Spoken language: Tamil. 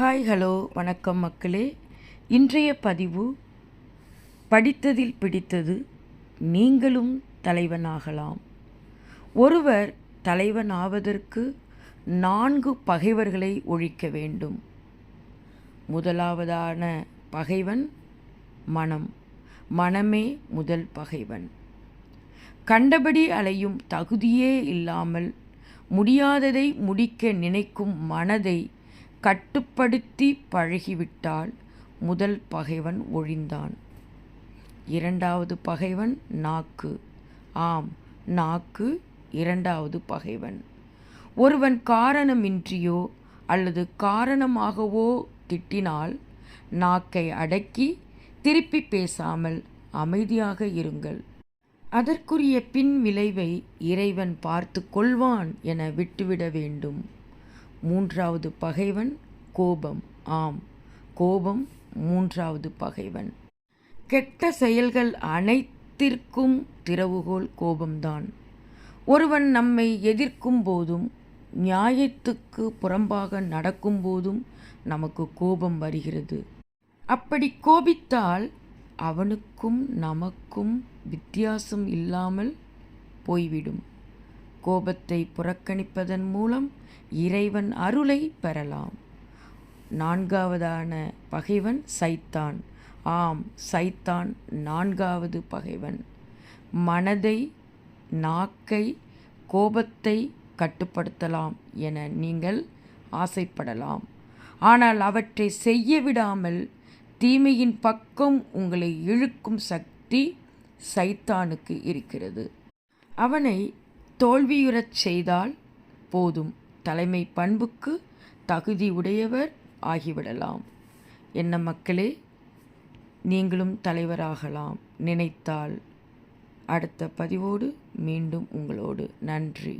ஹாய் ஹலோ வணக்கம் மக்களே. இன்றைய பதிவு படித்ததில் பிடித்தது நீங்களும் தலைவனாகலாம். ஒருவர் தலைவனாவதற்கு நான்கு பகைவர்களை ஒழிக்க வேண்டும். முதலாவதான பகைவன் மனம். மனமே முதல் பகைவன். கண்டபடி அலையும் தகுதியே இல்லாமல் முடியாததை முடிக்க நினைக்கும் மனதை கட்டுப்படுத்தி பழகிவிட்டால் முதல் பகைவன் ஒழிந்தான். இரண்டாவது பகைவன் நாக்கு. ஆம் நாக்கு இரண்டாவது பகைவன். ஒருவன் காரணமின்றியோ அல்லது காரணமாகவோ திட்டினால் நாக்கை அடக்கி திருப்பி பேசாமல் அமைதியாக இருங்கள். அதற்குரிய பின் விளைவை இறைவன் பார்த்து கொள்வான் என விட்டுவிட வேண்டும். மூன்றாவது பகைவன் கோபம். ஆம் கோபம் மூன்றாவது பகைவன். கெட்ட செயல்கள் அனைத்திற்கும் திறவுகோல் கோபம்தான். ஒருவன் நம்மை எதிர்க்கும் போதும் நியாயத்துக்கு புறம்பாக நடக்கும் போதும் நமக்கு கோபம் வருகிறது. அப்படி கோபித்தால் அவனுக்கும் நமக்கும் வித்தியாசம் இல்லாமல் போய்விடும். கோபத்தை புறக்கணிப்பதன் மூலம் இறைவன் அருளை பெறலாம். நான்காவதான பகைவன் சைத்தான். ஆம் சைத்தான் நான்காவது பகைவன். மனதை நாக்கை கோபத்தை கட்டுப்படுத்தலாம் என நீங்கள் ஆசைப்படலாம். ஆனால் அவற்றை செய்ய விடாமல் தீமையின் பக்கம் உங்களை இழுக்கும் சக்தி சைத்தானுக்கு இருக்கிறது. அவனை தோல்வியுறச் செய்தால் போதும். தலைமை பண்புக்கு தகுதி உடையவர் ஆகிவிடலாம். என்ன மக்களே நீங்களும் தலைவராகலாம். நினைத்தால் அடுத்த பதிவோடு மீண்டும் உங்களோடு. நன்றி.